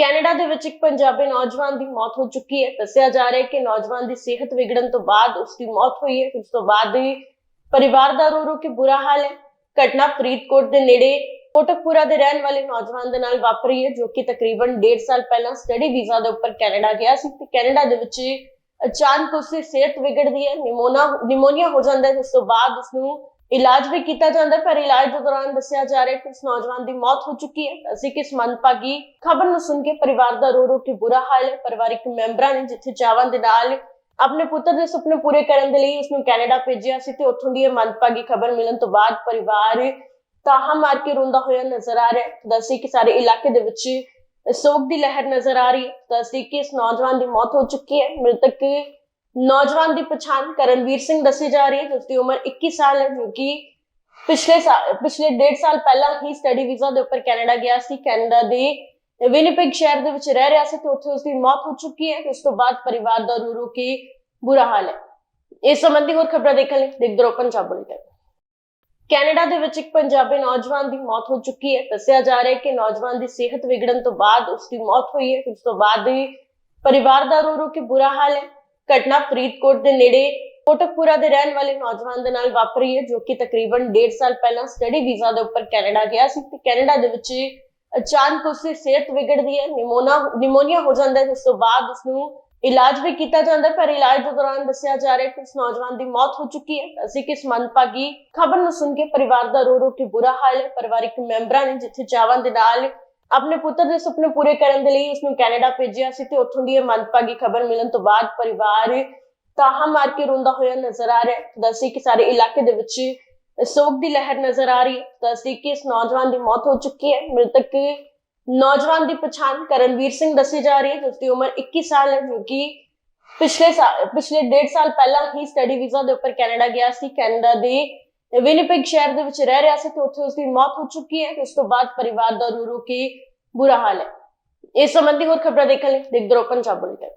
Canada ਦੇ ਵਿੱਚ ਇੱਕ ਪੰਜਾਬੀ ਨੌਜਵਾਨ ਦੀ ਮੌਤ ਹੋ ਚੁੱਕੀ ਹੈ। ਦੱਸਿਆ ਜਾ ਰਿਹਾ ਹੈ ਕਿ ਨੌਜਵਾਨ ਦੀ ਸਿਹਤ ਵਿਗੜਨ ਤੋਂ ਬਾਅਦ ਉਸ ਦੀ ਮੌਤ ਹੋਈ ਹੈ। ਉਸ ਤੋਂ ਬਾਅਦ ਹੀ ਪਰਿਵਾਰ ਦਾ ਰੋ ਰੋ ਕੇ ਬੁਰਾ ਹਾਲ ਹੈ। ਘਟਨਾ ਫਰੀਦਕੋਟ ਦੇ ਨੇੜੇ ਕੋਟਕਪੂਰਾ ਦੇ ਰਹਿਣ ਵਾਲੇ ਨੌਜਵਾਨ ਦੇ ਨਾਲ ਵਾਪਰੀ ਹੈ, ਜੋ ਕਿ ਤਕਰੀਬਨ 1.5 ਸਾਲ ਪਹਿਲਾਂ ਸਟੱਡੀ ਵੀਜ਼ਾ ਦੇ ਉੱਪਰ ਕੈਨੇਡਾ ਗਿਆ ਸੀ ਤੇ ਕੈਨੇਡਾ ਦੇ ਵਿੱਚ ਅਚਾਨਕ ਉਸ ਦੀ ਸਿਹਤ ਵਿਗੜਦੀ ਹੈ। ਨਿਮੋਨਾ ਨਿਮੋਨੀਆ ਹੋ ਜਾਂਦਾ ਹੈ। ਉਸ ਤੋਂ ਬਾਅਦ ਉਸ ਨੂੰ ਇਲਾਜ ਵੀ ਕੀਤਾ ਜਾਂਦਾ ਪਰ ਇਲਾਜ ਦੇ ਦੌਰਾਨ ਦੱਸਿਆ ਜਾ ਰਿਹਾ ਕਿ ਉਸ ਨੌਜਵਾਨ ਦੀ ਮੌਤ ਹੋ ਚੁੱਕੀ ਹੈ। ਅਸੀਂ ਕਿਸ ਮੰਦਭਾਗੀ ਖਬਰ ਨੂੰ ਸੁਣ ਕੇ ਪਰਿਵਾਰ ਦਾ ਰੋ ਰੋ ਕੇ ਬੁਰਾ ਹਾਲ ਹੈ। ਪਰਿਵਾਰਿਕ ਮੈਂਬਰਾਂ ਨੇ ਜਿੱਥੇ ਚਾਵਾਂ ਦੇ ਨਾਲ ਆਪਣੇ ਪੁੱਤਰ ਦੇ ਸੁਪਨੇ ਪੂਰੇ ਕਰਨ ਦੇ ਲਈ ਉਸ ਨੂੰ ਕੈਨੇਡਾ ਭੇਜਿਆ ਸੀ ਤੇ ਉੱਥੋਂ ਦੀ ਇਹ ਮੰਦਭਾਗੀ ਖਬਰ ਮਿਲਣ ਤੋਂ ਬਾਅਦ ਪਰਿਵਾਰ ਤਾਹਾ ਮਾਰ ਕੇ ਰੋਂਦਾ ਹੋਇਆ ਨਜ਼ਰ ਆ ਰਿਹਾ ਹੈ। ਦੱਸੀ ਕਿ ਸਾਰੇ ਇਲਾਕੇ ਦੇ ਵਿੱਚ ਸੋਗ ਦੀ ਲਹਿਰ ਨਜ਼ਰ ਆ ਰਹੀ ਹੈ। ਦੱਸੀ ਕਿ ਇਸ ਨੌਜਵਾਨ ਦੀ ਮੌਤ ਹੋ ਚੁੱਕੀ ਹੈ। ਮ੍ਰਿਤਕ ਨੌਜਵਾਨ ਦੀ ਪਛਾਣ ਕਰਨਵੀਰ ਸਿੰਘ ਦੱਸੀ ਜਾ ਰਹੀ ਹੈ, ਜਿਸ ਦੀ ਉਮਰ 21 ਸਾਲ ਹੈ, ਜੋ ਕਿ ਪਿਛਲੇ ਸਾਲ, ਪਿਛਲੇ 1.5 ਸਾਲ ਪਹਿਲਾਂ ਹੀ ਸਟੱਡੀ ਵੀਜ਼ਾ ਦੇ ਉੱਪਰ ਕੈਨੇਡਾ ਗਿਆ ਸੀ। ਕੈਨੇਡਾ ਦੇ ਵਿਨੀਪੈਗ ਸ਼ਹਿਰ ਦੇ ਵਿੱਚ ਰਹਿ ਰਿਹਾ ਸੀ ਤੇ ਉੱਥੇ ਉਸ ਦੀ ਮੌਤ ਹੋ ਚੁੱਕੀ ਹੈ ਉਸ ਤੋਂ ਬਾਅਦ ਪਰਿਵਾਰ ਦਾ ਰੋ ਰੋ ਕੇ ਬੁਰਾ ਹਾਲ ਹੈ। ਇਸ ਸੰਬੰਧੀ ਹੋਰ ਖਬਰਾਂ ਦੇਖਣ ਲਈ ਦੇਖਦੇ ਰਹੋ ਪੰਜਾਬ ਬੁਲੇਟਿਨ ਕੈਨੇਡਾ ਦੇ ਵਿੱਚ ਇੱਕ ਪੰਜਾਬੀ ਨੌਜਵਾਨ ਦੀ ਮੌਤ ਹੋ ਚੁੱਕੀ ਹੈ। ਦੱਸਿਆ ਜਾ ਰਿਹਾ ਹੈ ਕਿ ਨੌਜਵਾਨ ਦੀ ਸਿਹਤ ਵਿਗੜਨ ਤੋਂ ਬਾਅਦ ਉਸ ਦੀ ਮੌਤ ਹੋਈ ਹੈ ਉਸ ਤੋਂ ਬਾਅਦ ਪਰਿਵਾਰ ਦਾ ਰੋ ਰੋ ਕੇ ਬੁਰਾ ਹਾਲ ਹੈ। ਘਟਨਾ ਫਰੀਦਕੋਟ ਦੇ ਨੇੜੇ ਕੋਟਕਪੂਰਾ ਦੇ ਰਹਿਣ ਵਾਲੇ ਨੌਜਵਾਨ ਦੇ ਨਾਲ ਵਾਪਰੀ ਹੈ, ਜੋ ਕਿ ਤਕਰੀਬਨ 1.5 ਸਾਲ ਪਹਿਲਾਂ ਸਟੱਡੀ ਵੀਜ਼ਾ ਦੇ ਉੱਪਰ ਕੈਨੇਡਾ ਗਿਆ ਸੀ ਤੇ ਕੈਨੇਡਾ ਦੇ ਵਿੱਚ ਅਚਾਨਕ ਉਸ ਦੀ ਸਿਹਤ ਵਿਗੜਦੀ ਹੈ, ਨਿਮੋਨਾ, ਨਿਮੋਨੀਆ ਹੋ ਜਾਂਦਾ ਹੈ ਉਸ ਤੋਂ ਬਾਅਦ ਉਸ ਨੂੰ ਇਲਾਜ ਵੀ ਕੀਤਾ ਜਾਂਦਾ ਹੈ, ਪਰ ਇਲਾਜ ਦੇ ਦੌਰਾਨ ਦੱਸਿਆ ਜਾ ਰਿਹਾ ਕਿ ਉਸ ਨੌਜਵਾਨ ਦੀ ਮੌਤ ਹੋ ਚੁੱਕੀ ਹੈ। ਅਸੀਂ ਕਿਸ ਮੰਦਭਾਗੀ ਖਬਰ ਨੂੰ ਸੁਣ ਕੇ ਪਰਿਵਾਰ ਦਾ ਰੋ ਰੋ ਕੇ ਬੁਰਾ ਹਾਲ ਹੈ। ਪਰਿਵਾਰਿਕ ਮੈਂਬਰਾਂ ਨੇ ਜਿੱਥੇ ਚਾਵਾਂ ਦੇ ਨਾਲ ਆਪਣੇ ਪੁੱਤਰ ਦੇ ਸੁਪਨੇ ਪੂਰੇ ਕਰਨ ਦੇ ਲਈ ਉਸ ਨੂੰ ਕੈਨੇਡਾ ਭੇਜਿਆ ਸੀ ਤੇ ਉੱਥੋਂ ਦੀ ਇਹ ਮੰਦਭਾਗੀ ਖਬਰ ਮਿਲਣ ਤੋਂ ਬਾਅਦ ਪਰਿਵਾਰ ਤਾਹਾ ਮਾਰ ਕੇ ਰੋਂਦਾ ਹੋਇਆ ਨਜ਼ਰ ਆ ਰਿਹਾ ਦੱਸੀ ਕਿ ਸਾਰੇ ਇਲਾਕੇ ਦੇ ਵਿੱਚ ਸੋਗ ਦੀ ਲਹਿਰ ਨਜ਼ਰ ਆ ਰਹੀ ਦੱਸੀ ਕਿ ਇਸ ਨੌਜਵਾਨ ਦੀ ਮੌਤ ਹੋ ਚੁੱਕੀ ਹੈ। ਮ੍ਰਿਤਕ ਨੌਜਵਾਨ ਦੀ ਪਛਾਣ ਕਰਨਵੀਰ ਸਿੰਘ ਦੱਸੀ ਜਾ ਰਹੀ ਹੈ, ਜਿਸ ਦੀ ਉਮਰ 21 ਸਾਲ ਹੈ, ਜੋ ਕਿ ਪਿਛਲੇ ਸਾਲ ਪਿਛਲੇ 1.5 ਸਾਲ ਪਹਿਲਾਂ ਹੀ ਸਟੱਡੀ ਵੀਜ਼ਾ ਦੇ ਉੱਪਰ ਕੈਨੇਡਾ ਗਿਆ ਸੀ। ਕੈਨੇਡਾ ਦੇ ਵਿਨੀਪੈਗ ਸ਼ਹਿਰ ਦੇ ਵਿੱਚ ਰਹਿ ਰਿਹਾ ਸੀ ਤੇ ਉੱਥੇ ਉਸ ਦੀ ਮੌਤ ਹੋ ਚੁੱਕੀ ਹੈ ਉਸ ਤੋਂ ਬਾਅਦ ਪਰਿਵਾਰ ਦਾ ਰੋ ਰੋ ਕੇ ਬੁਰਾ ਹਾਲ ਹੈ। ਇਸ ਸੰਬੰਧੀ ਹੋਰ ਖਬਰਾਂ ਦੇਖਣ ਲਈ ਦੇਖਦੇ ਰਹੋ ਪੰਜਾਬ ਬੁਲੇਟਿਨ